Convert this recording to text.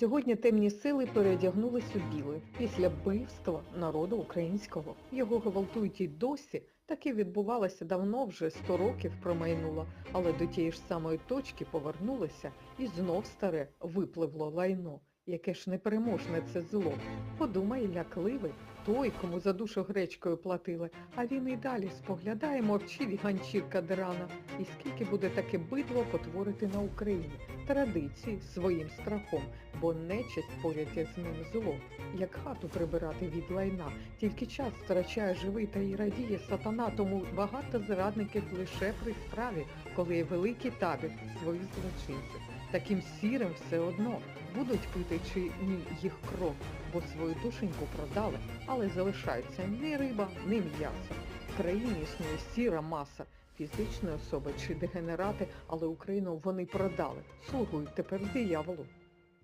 Сьогодні темні сили переодягнулись у біле після вбивства народу українського. Його гвалтують і досі. Таке відбувалося давно, вже 100 років промайнуло, але до тієї ж самої точки повернулося і знов старе випливло лайно. Яке ж непереможне це зло. Подумай, лякливий, той, кому за душу гречкою платили, а він і далі споглядає, мовчить ганчірка драна. І скільки буде таке бидло потворити на Україні? Традиції своїм страхом, бо нечисть поряд із ним зло. Як хату прибирати від лайна, тільки час втрачає живий та й радіє сатана, тому багато зрадників лише при справі, коли великий табір своїх злочинців. Таким сірим все одно будуть пити чи ні їх кров, бо свою душеньку продали, але залишаються ні риба, ні м'ясо. В країні існує сіра маса, фізичної особи чи дегенерати, але Україну вони продали, слугують тепер дияволу.